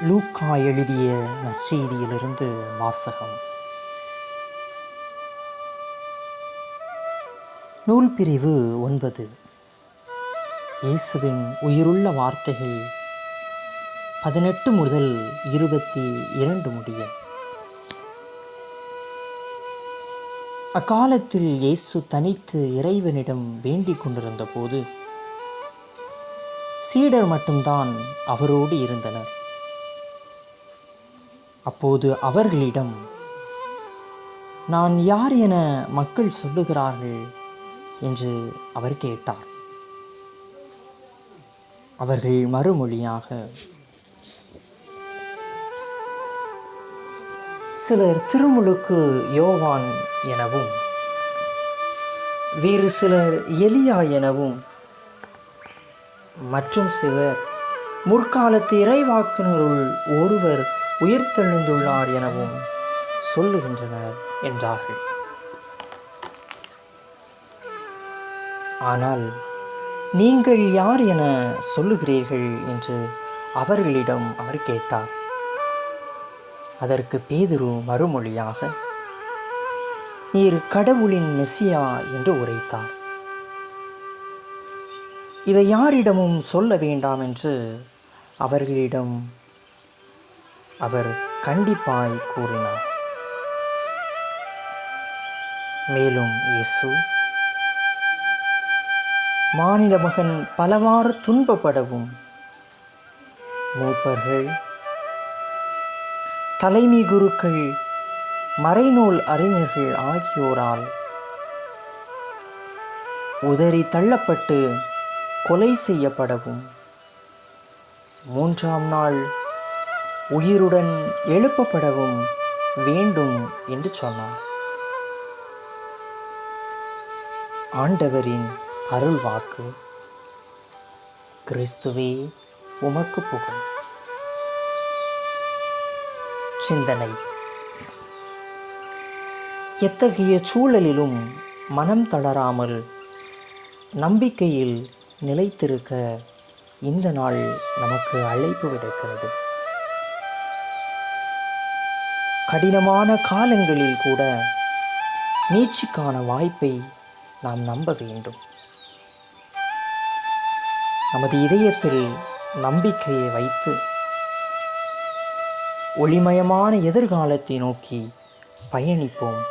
லூக்கா எழுதிய நற்செய்தியிலிருந்து வாசகம். நூல் பிரிவு ஒன்பது. இயேசுவின் உயிருள்ள வார்த்தைகள் பதினெட்டு முதல் இருபத்தி இரண்டு முடிய. அக்காலத்தில் இயேசு தனித்து இறைவனிடம் வேண்டிக் கொண்டிருந்த போது சீடர் மட்டும்தான் அவரோடு இருந்தனர். அப்போது அவர்களிடம் நான் யார் என மக்கள் சொல்லுகிறார்கள்? என்று அவர் கேட்டார். அவர்கள் மறுமொழியாக சிலர் திருமுழுக்கு யோவான் எனவும் வேறு சிலர் எலியா எனவும் மற்றும் சிலர் முற்காலத்து இறைவாக்கினருள் ஒருவர் உயிர்த்தெழுந்துள்ளார் எனவும் சொல்லுகின்றனர் என்றார்கள். ஆனால் நீங்கள் யார் என சொல்லுகிறீர்கள் என்று அவர்களிடம் அவர் கேட்டார். அதற்கு பேதுரு மறுமொழியாக நீர் கடவுளின் மெசியா என்று உரைத்தார். இதை யாரிடமும் சொல்ல வேண்டாம் என்று அவர்களிடம் அவர் கண்டிப்பாய் கூறினார். மேலும் இயேசு மாநில மகன் பலவாறு துன்பப்படவும் மூப்பர்கள் தலைமை குருக்கள் மறைநூல் அறிஞர்கள் ஆகியோரால் உதறி தள்ளப்பட்டு கொலை செய்யப்படவும். மூன்றாம் நாள் உயிருடன் எழுப்பப்படவும் வேண்டும் என்று சொன்னார். ஆண்டவரின் அருள் வாக்கு. கிறிஸ்துவே உமக்கு புகழ். சிந்தனை. எத்தகைய சூழலிலும் மனம் தளராமல் நம்பிக்கையில் நிலைத்திருக்க இந்த நாள் நமக்கு அழைப்பு விடுக்கிறது. கடினமான காலங்களில் கூட மீட்சிக்கான வாய்ப்பை நாம் நம்ப வேண்டும். நமது இதயத்தில் நம்பிக்கையை வைத்து ஒளிமயமான எதிர்காலத்தை நோக்கி பயணிப்போம்.